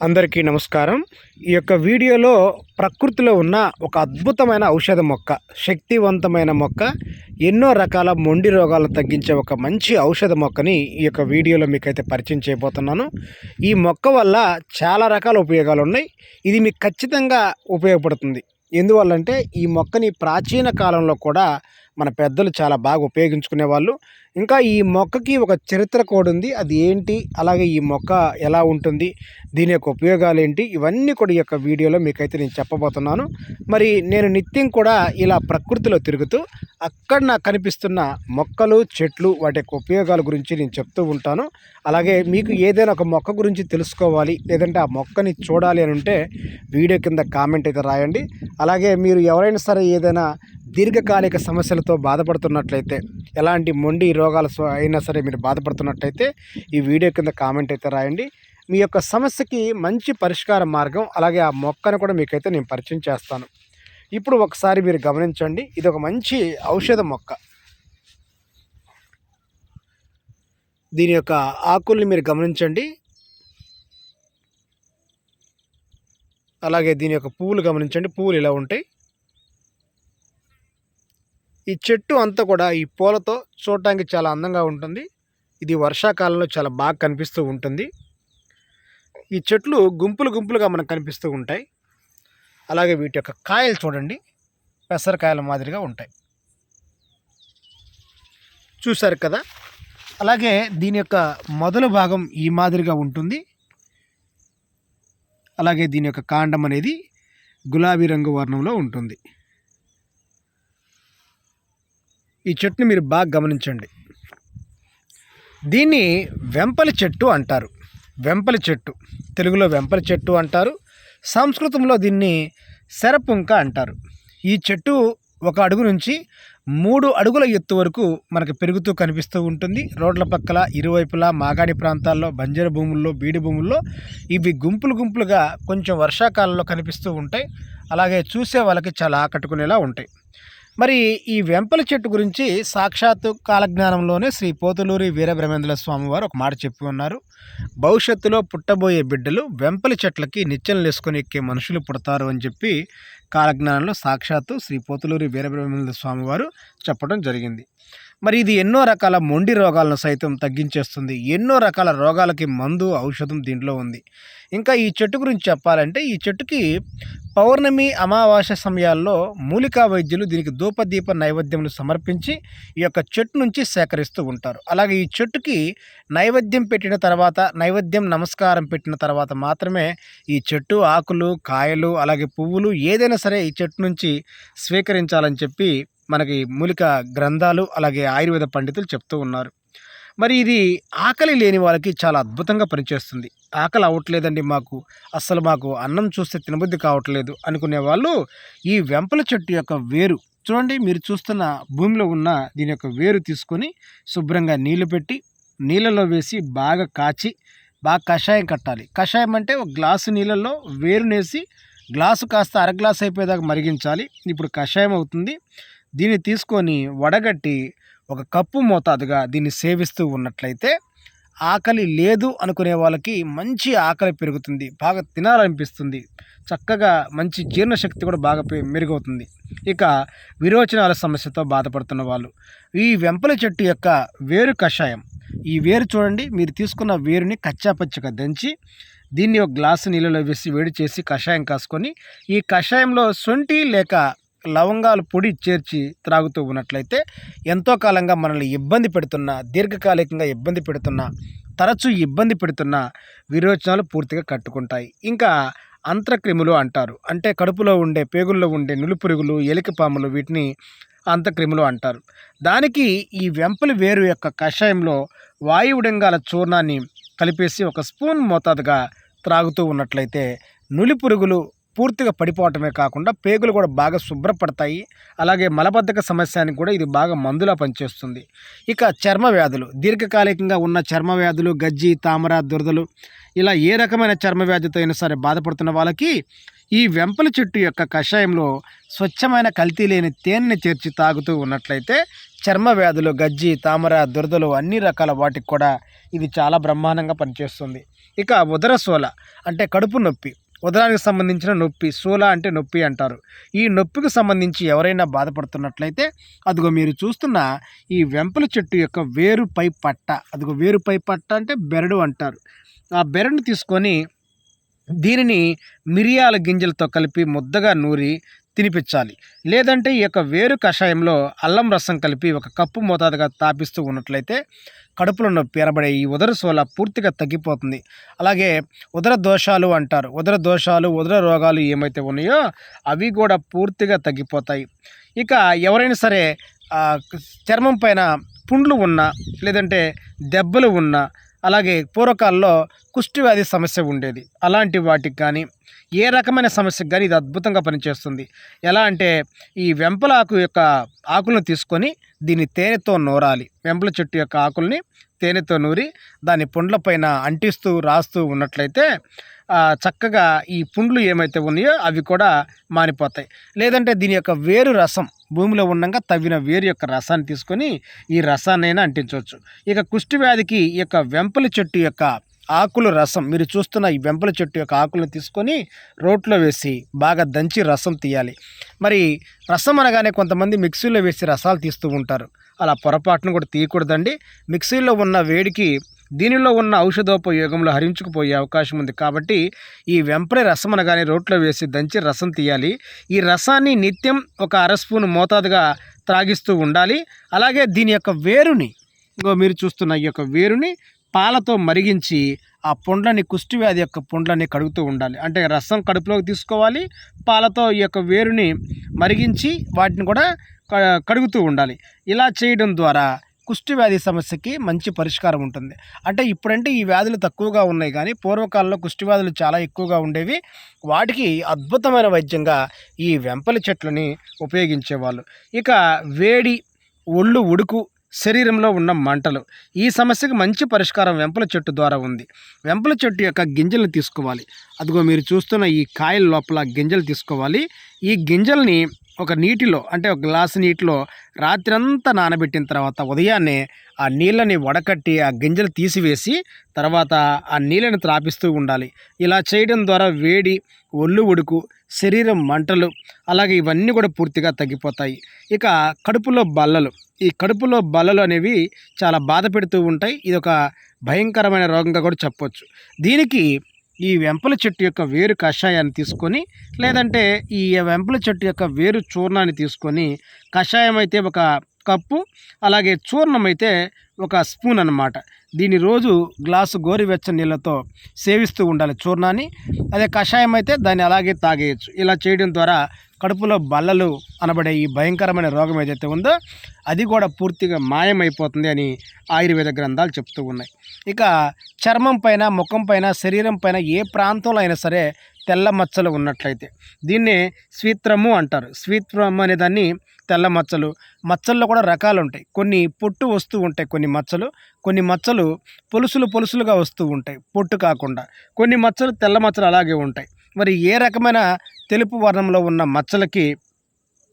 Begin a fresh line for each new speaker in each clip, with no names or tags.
అందరికీ నమస్కారం. ఈ యొక్క వీడియోలో ప్రకృతిలో ఉన్న ఒక అద్భుతమైన ఔషధ మొక్క శక్తివంతమైన మొక్క ఎన్నో రకాల మొండి రోగాలు తగ్గించే ఒక మంచి ఔషధ మొక్కని ఈ యొక్క వీడియోలో మీకైతే పరిచయం చేయబోతున్నాను. ఈ మొక్క వల్ల చాలా రకాల ఉపయోగాలు ఉన్నాయి. ఇది మీకు ఖచ్చితంగా ఉపయోగపడుతుంది. ఎందువల్లంటే ఈ మొక్కని ప్రాచీన కాలంలో కూడా మన పెద్దలు చాలా బాగా ఉపయోగించుకునే వాళ్ళు ఇంకా ఈ మొక్కకి ఒక చరిత్ర కూడా ఉంది అది ఏంటి? అలాగే ఈ మొక్క ఎలా ఉంటుంది? దీని యొక్క ఉపయోగాలు ఏంటి? ఇవన్నీ కూడా ఈ యొక్క వీడియోలో మీకైతే నేను చెప్పబోతున్నాను. మరి నేను నిత్యం కూడా ఇలా ప్రకృతిలో తిరుగుతూ అక్కడ నాకు కనిపిస్తున్న మొక్కలు చెట్లు వాటి యొక్క ఉపయోగాల గురించి నేను చెప్తూ ఉంటాను. అలాగే మీకు ఏదైనా ఒక మొక్క గురించి తెలుసుకోవాలి లేదంటే ఆ మొక్కని చూడాలి అని ఉంటే వీడియో కింద కామెంట్ అయితే రాయండి. అలాగే మీరు ఎవరైనా సరే ఏదైనా దీర్ఘకాలిక సమస్యలతో బాధపడుతున్నట్లయితే ఎలాంటి మొండి రోగాలు అయినా సరే మీరు బాధపడుతున్నట్టయితే ఈ వీడియో కింద కామెంట్ అయితే రాయండి. మీ యొక్క సమస్యకి మంచి పరిష్కార మార్గం అలాగే ఆ మొక్కను కూడా మీకైతే నేను పరిచయం చేస్తాను. ఇప్పుడు ఒకసారి మీరు గమనించండి. ఇది ఒక మంచి ఔషధ మొక్క. దీని యొక్క ఆకుల్ని మీరు గమనించండి. అలాగే దీని యొక్క పువ్వులు గమనించండి. పువ్వులు ఇలా ఉంటాయి. ఈ చెట్టు అంతా కూడా ఈ పూలతో చూడటానికి చాలా అందంగా ఉంటుంది. ఇది వర్షాకాలంలో చాలా బాగా కనిపిస్తూ ఉంటుంది. ఈ చెట్లు గుంపులు గుంపులుగా మనకు కనిపిస్తూ ఉంటాయి. అలాగే వీటి యొక్క కాయలు చూడండి. పెసరకాయల మాదిరిగా ఉంటాయి. చూశారు కదా? అలాగే దీని యొక్క మొదలు భాగం ఈ మాదిరిగా ఉంటుంది. అలాగే దీని యొక్క కాండం అనేది గులాబీ రంగు వర్ణంలో ఉంటుంది. ఈ చెట్టుని మీరు బాగా గమనించండి. దీన్ని వెంపలి చెట్టు అంటారు. వెంపలి చెట్టు. తెలుగులో వెంపలి చెట్టు అంటారు. సంస్కృతంలో దీన్ని శరపుంక అంటారు. ఈ చెట్టు ఒక అడుగు నుంచి మూడు అడుగుల ఎత్తు వరకు మనకు పెరుగుతూ కనిపిస్తూ ఉంటుంది. రోడ్ల పక్కల ఇరువైపులా మాగాడి ప్రాంతాల్లో బంజర భూముల్లో బీడి భూముల్లో ఇవి గుంపులు గుంపులుగా కొంచెం వర్షాకాలంలో కనిపిస్తూ ఉంటాయి. అలాగే చూసే వాళ్ళకి చాలా ఆకట్టుకునేలా ఉంటాయి. మరి ఈ వెంపల చెట్టు గురించి సాక్షాత్తు కాలజ్ఞానంలోనే శ్రీ పోతులూరి వీరబ్రహ్మేంద్ర స్వామి వారు ఒక మాట చెప్పి ఉన్నారు. భవిష్యత్తులో పుట్టబోయే బిడ్డలు వెంపల చెట్లకి నిచ్చెనలు వేసుకొని ఎక్కే మనుషులు పుడతారు అని చెప్పి కాలజ్ఞానంలో సాక్షాత్తు శ్రీ పోతులూరి వీరబ్రహ్మేంద్ర స్వామి వారు చెప్పడం జరిగింది. మరి ఇది ఎన్నో రకాల మొండి రోగాలను సైతం తగ్గించేస్తుంది. ఎన్నో రకాల రోగాలకి మందు ఔషధం దీంట్లో ఉంది. ఇంకా ఈ చెట్టు గురించి చెప్పాలంటే ఈ చెట్టుకి పౌర్ణమి అమావాస్య సమయాల్లో మూలికా వైద్యులు దీనికి ధూపదీప నైవేద్యములు సమర్పించి ఈ యొక్క చెట్టు నుంచి సేకరిస్తూ ఉంటారు. అలాగే ఈ చెట్టుకి నైవేద్యం పెట్టిన తర్వాత నైవేద్యం నమస్కారం పెట్టిన తర్వాత మాత్రమే ఈ చెట్టు ఆకులు కాయలు అలాగే పువ్వులు ఏదైనా సరే ఈ చెట్టు నుంచి స్వీకరించాలని చెప్పి మనకి మూలిక గ్రంథాలు అలాగే ఆయుర్వేద పండితులు చెప్తూ ఉన్నారు. మరి ఇది ఆకలి లేని వాళ్ళకి చాలా అద్భుతంగా పనిచేస్తుంది. ఆకలి అవ్వట్లేదండి మాకు. అస్సలు మాకు అన్నం చూస్తే తినబుద్ధి కావట్లేదు అనుకునే వాళ్ళు ఈ వెంపల చెట్టు యొక్క వేరు చూడండి మీరు చూస్తున్న భూమిలో ఉన్న దీని యొక్క వేరు తీసుకొని శుభ్రంగా నీళ్ళు పెట్టి నీళ్ళలో వేసి బాగా కాచి బాగా కషాయం కట్టాలి. కషాయం అంటే ఒక గ్లాసు నీళ్ళల్లో వేరునేసి గ్లాసు కాస్త అర గ్లాస్ అయిపోయేదాకా మరిగించాలి. ఇప్పుడు కషాయం అవుతుంది. దీన్ని తీసుకొని వడగట్టి ఒక కప్పు మోతాదుగా దీన్ని సేవిస్తూ ఉన్నట్లయితే ఆకలి లేదు అనుకునే వాళ్ళకి మంచి ఆకలి పెరుగుతుంది బాగా తినాలనిపిస్తుంది. చక్కగా మంచి జీర్ణశక్తి కూడా బాగా పె- మెరుగవుతుంది. ఇక విరోచనాల సమస్యతో బాధపడుతున్న వాళ్ళు ఈ వెంపల చెట్టు యొక్క వేరు కషాయం ఈ వేరు చూడండి మీరు తీసుకున్న వేరుని కచ్చాపచ్చగా దంచి దీన్ని ఒక గ్లాసు నీళ్ళలో వేసి వేడి చేసి కషాయం కాసుకొని ఈ కషాయంలో శొంఠి లేక లవంగాలు పొడి చేర్చి త్రాగుతూ ఉన్నట్లయితే ఎంతో కాలంగా మనల్ని ఇబ్బంది పెడుతున్న దీర్ఘకాలికంగా ఇబ్బంది పెడుతున్న తరచూ ఇబ్బంది పెడుతున్న విరోచనాలు పూర్తిగా కట్టుకుంటాయి. ఇంకా అంత్రక్రిములు అంటారు. అంటే కడుపులో ఉండే పేగుల్లో ఉండే నులిపురుగులు ఎలికపాములు వీటిని అంతక్రిములు అంటారు. దానికి ఈ వెంపలి వేరు యొక్క కషాయంలో వాయువుడంగాల చూర్ణాన్ని కలిపేసి ఒక స్పూన్ మోతాదుగా త్రాగుతూ ఉన్నట్లయితే నులి పురుగులు పూర్తిగా పడిపోవటమే కాకుండా పేగులు కూడా బాగా శుభ్రపడతాయి. అలాగే మలబద్ధక సమస్యానికి కూడా ఇది బాగా మందులా పనిచేస్తుంది. ఇక చర్మ వ్యాధులు దీర్ఘకాలికంగా ఉన్న చర్మ వ్యాధులు గజ్జి తామర దురదలు ఇలా ఏ రకమైన చర్మ వ్యాధితో అయినా సరే బాధపడుతున్న వాళ్ళకి ఈ వెంపల చెట్టు యొక్క కషాయంలో స్వచ్ఛమైన కల్తీ లేని తేనెని చేర్చి తాగుతూ ఉన్నట్లయితే చర్మ వ్యాధులు గజ్జి తామర దురదలు అన్ని రకాల వాటికి కూడా ఇది చాలా బ్రహ్మాండంగా పనిచేస్తుంది. ఇక ఉదరసోల అంటే కడుపు నొప్పి ఉదరానికి సంబంధించిన నొప్పి సూల అంటే నొప్పి అంటారు. ఈ నొప్పికి సంబంధించి ఎవరైనా బాధపడుతున్నట్లయితే అదిగో మీరు చూస్తున్న ఈ వెంపల చెట్టు యొక్క వేరుపై పట్ట అదిగో వేరుపై పట్ట అంటే బెరడు అంటారు. ఆ బెరడుని తీసుకొని దీనిని మిరియాల గింజలతో కలిపి ముద్దగా నూరి తినిపించాలి. లేదంటే ఈ యొక్క వేరు కషాయంలో అల్లం రసం కలిపి ఒక కప్పు మోతాదుగా తాపిస్తూ ఉన్నట్లయితే కడుపులో నొప్పి ఎరబడే ఈ ఉదర సోల పూర్తిగా తగ్గిపోతుంది. అలాగే ఉదర దోషాలు అంటారు. ఉదర దోషాలు ఉదర రోగాలు ఏమైతే ఉన్నాయో అవి కూడా పూర్తిగా తగ్గిపోతాయి. ఇక ఎవరైనా సరే చర్మం పైన పుండ్లు ఉన్నా లేదంటే దెబ్బలు ఉన్నా అలాగే పూర్వకాలంలో కుష్టి వ్యాధి సమస్య ఉండేది. అలాంటి వాటికి కానీ ఏ రకమైన సమస్యకు కానీ ఇది అద్భుతంగా పనిచేస్తుంది. ఎలా అంటే ఈ వెంపల ఆకు యొక్క ఆకులను తీసుకొని దీన్ని తేనెతో నూరాలి. వెంపల చెట్టు యొక్క ఆకుల్ని తేనెతో నూరి దాని పండ్లపైన అంటిస్తూ రాస్తూ ఉన్నట్లయితే చక్కగా ఈ పుండ్లు ఏమైతే ఉన్నాయో అవి కూడా మారిపోతాయి లేదంటే దీని యొక్క వేరు రసం భూమిలో ఉండగా తవ్విన వేరు యొక్క రసాన్ని తీసుకొని ఈ రసాన్నైనా అంటించవచ్చు. ఇక కుష్టి వ్యాధికి ఈ యొక్క వెంపల చెట్టు యొక్క ఆకుల రసం మీరు చూస్తున్న ఈ వెంపల చెట్టు యొక్క ఆకులను తీసుకొని రోట్లో వేసి బాగా దంచి రసం తీయాలి. మరి రసం అనగానే కొంతమంది మిక్సీలో వేసి రసాలు తీస్తూ ఉంటారు. అలా పొరపాటును కూడా తీయకూడదండి. మిక్సీలో ఉన్న వేడికి దీనిలో ఉన్న ఔషధోపయోగంలో హరించుకుపోయే అవకాశం ఉంది. కాబట్టి ఈ వెంపడి రసం అనగానే రోట్లో వేసి దంచి రసం తీయాలి. ఈ రసాన్ని నిత్యం ఒక అర స్పూన్ మోతాదుగా త్రాగిస్తూ ఉండాలి. అలాగే దీని యొక్క వేరుని ఇంకో మీరు చూస్తున్న ఈ యొక్క వేరుని పాలతో మరిగించి ఆ పుండ్లని కుష్టి వ్యాధి యొక్క పుండ్లని కడుగుతూ ఉండాలి. అంటే రసం కడుపులోకి తీసుకోవాలి. పాలతో ఈ యొక్క వేరుని మరిగించి వాటిని కూడా క- కడుగుతూ ఉండాలి. ఇలా చేయడం ద్వారా కుష్టి వ్యాధి సమస్యకి మంచి పరిష్కారం ఉంటుంది. అంటే ఇప్పుడంటే ఈ వ్యాధులు తక్కువగా ఉన్నాయి కానీ పూర్వకాలంలో కుష్టి వ్యాధులు చాలా ఎక్కువగా ఉండేవి. వాటికి అద్భుతమైన వైద్యంగా ఈ వెంపలి చెట్లని ఉపయోగించేవాళ్ళు. ఇక వేడి ఒళ్ళు ఉడుకు శరీరంలో ఉన్న మంటలు ఈ సమస్యకు మంచి పరిష్కారం వెంపల చెట్టు ద్వారా ఉంది. వెంపల చెట్టు యొక్క గింజలను తీసుకోవాలి. అదిగో మీరు చూస్తున్న ఈ కాయల లోపల గింజలు తీసుకోవాలి. ఈ గింజల్ని ఒక నీటిలో అంటే ఒక గ్లాసు నీటిలో రాత్రంతా నానబెట్టిన తర్వాత ఉదయాన్నే ఆ నీళ్ళని వడకట్టి ఆ గింజలు తీసివేసి తర్వాత ఆ నీళ్ళని త్రాపిస్తూ ఉండాలి. ఇలా చేయడం ద్వారా వేడి ఒళ్ళు ఉడుకు శరీరం మంటలు అలాగే ఇవన్నీ కూడా పూర్తిగా తగ్గిపోతాయి. ఇక కడుపులో బల్లలు. ఈ కడుపులో బల్లలు అనేవి చాలా బాధ పెడుతూ ఉంటాయి. ఇది ఒక భయంకరమైన రోగంగా కూడా చెప్పొచ్చు. దీనికి ఈ వెంపల చెట్టు యొక్క వేరు కషాయాన్ని తీసుకొని లేదంటే ఈ వెంపల చెట్టు యొక్క వేరు చూర్ణాన్ని తీసుకొని కషాయం అయితే ఒక కప్పు అలాగే చూర్ణం అయితే ఒక స్పూన్ అన్నమాట. దీన్ని రోజు గ్లాసు గోరువెచ్చని నీళ్ళతో సేవిస్తూ ఉండాలి చూర్ణాన్ని. అదే కషాయం అయితే దాన్ని అలాగే తాగేయచ్చు. ఇలా చేయడం ద్వారా కడుపులో బల్లలు అనబడే ఈ భయంకరమైన రోగం ఏదైతే ఉందో అది కూడా పూర్తిగా మాయమైపోతుంది అని ఆయుర్వేద గ్రంథాలు చెప్తూ ఉన్నాయి. ఇక చర్మం పైన ముఖం పైన శరీరం పైన ఏ ప్రాంతంలో అయినా సరే తెల్ల మచ్చలు ఉన్నట్లయితే దీన్నే స్వీత్రము అంటారు. స్వీత్రము అనే దాన్ని తెల్ల మచ్చలు. మచ్చల్లో కూడా రకాలు ఉంటాయి. కొన్ని పొట్టు వస్తూ ఉంటాయి కొన్ని మచ్చలు. కొన్ని మచ్చలు పొలుసులు పొలుసులుగా వస్తూ ఉంటాయి. పొట్టు కాకుండా. కొన్ని మచ్చలు తెల్ల మచ్చలు అలాగే ఉంటాయి. మరి ఏ రకమైన తెలుపు వర్ణంలో ఉన్న మచ్చలకి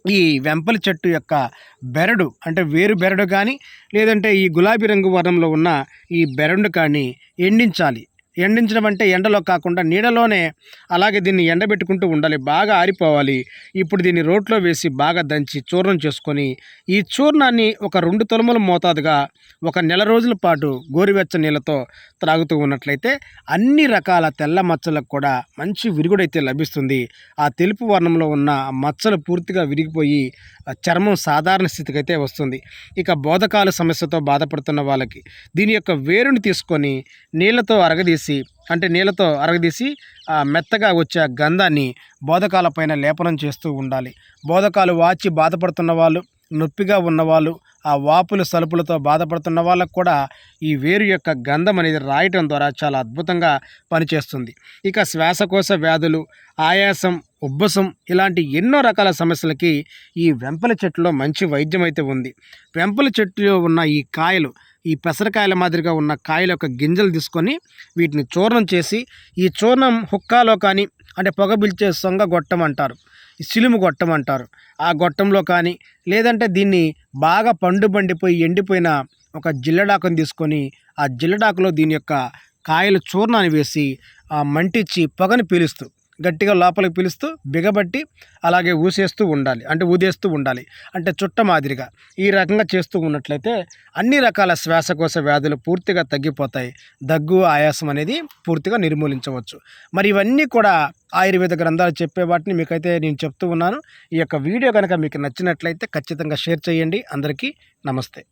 ఈ వెంపలి చెట్టు యొక్క బెరడు అంటే వేరు బెరడు కానీ లేదంటే ఈ గులాబీ రంగు వర్ణంలో ఉన్న ఈ బెరడు కానీ ఎండించాలి? ఎండించడం అంటే ఎండలో కాకుండా నీడలోనే అలాగే దీన్ని ఎండబెట్టుకుంటూ ఉండాలి బాగా ఆరిపోవాలి. ఇప్పుడు దీన్ని రోట్లో వేసి బాగా దంచి చూర్ణం చేసుకొని ఈ చూర్ణాన్ని ఒక రెండు తొలముల మోతాదుగా ఒక నెల రోజుల పాటు గోరువెచ్చ నీళ్ళతో త్రాగుతూ ఉన్నట్లయితే అన్ని రకాల తెల్ల మచ్చలకు కూడా మంచి విరుగుడైతే లభిస్తుంది. ఆ తెలుపు వర్ణంలో ఉన్న మచ్చలు పూర్తిగా విరిగిపోయి చర్మం సాధారణ స్థితికి అయితే వస్తుంది. ఇక బోధకాల సమస్యతో బాధపడుతున్న వాళ్ళకి దీని యొక్క వేరుని తీసుకొని నీళ్ళతో అరగదీసి అంటే నీళ్ళతో అరగదీసి ఆ మెత్తగా వచ్చే గంధాన్ని బోధకాల పైన లేపనం చేస్తూ ఉండాలి. బోధకాలు వాచి బాధపడుతున్న వాళ్ళు నొప్పిగా ఉన్నవాళ్ళు ఆ వాపులు సలుపులతో బాధపడుతున్న వాళ్ళకు కూడా ఈ వేరు యొక్క గంధం అనేది రాయటం ద్వారా చాలా అద్భుతంగా పనిచేస్తుంది. ఇక శ్వాసకోశ వ్యాధులు ఆయాసం ఉబ్బసం ఇలాంటి ఎన్నో రకాల సమస్యలకి ఈ వెంపల చెట్టులో మంచి వైద్యం అయితే ఉంది. వెంపల చెట్టులో ఉన్న ఈ కాయలు ఈ పెసరకాయల మాదిరిగా ఉన్న కాయల యొక్క గింజలు తీసుకొని వీటిని చూర్ణం చేసి ఈ చూర్ణం హుక్కాలో కానీ అంటే పొగ పిలిచే సొంగ గొట్టం అంటారు. ఈ సిలుము గొట్టం అంటారు. ఆ గొట్టంలో కానీ లేదంటే దీన్ని బాగా పండు బండిపోయి ఎండిపోయిన ఒక జిల్లడాకును తీసుకొని ఆ జిల్లడాకులో దీని యొక్క కాయలు చూర్ణాన్ని వేసి ఆ మంటిచ్చి పొగను పీలుస్తూ గట్టిగా లోపలికి పిలుస్తూ బిగబట్టి అలాగే ఊసేస్తూ ఉండాలి. అంటే ఊదేస్తూ ఉండాలి. అంటే చుట్ట మాదిరిగా ఈ రకంగా చేస్తూ ఉన్నట్లయితే అన్ని రకాల శ్వాసకోశ వ్యాధులు పూర్తిగా తగ్గిపోతాయి. దగ్గు ఆయాసం అనేది పూర్తిగా నిర్మూలించవచ్చు. మరి ఇవన్నీ కూడా ఆయుర్వేద గ్రంథాలు చెప్పే వాటిని మీకైతే నేను చెప్తూ ఉన్నాను. ఈ యొక్క వీడియో కనుక మీకు నచ్చినట్లయితే ఖచ్చితంగా షేర్ చేయండి. అందరికీ నమస్తే.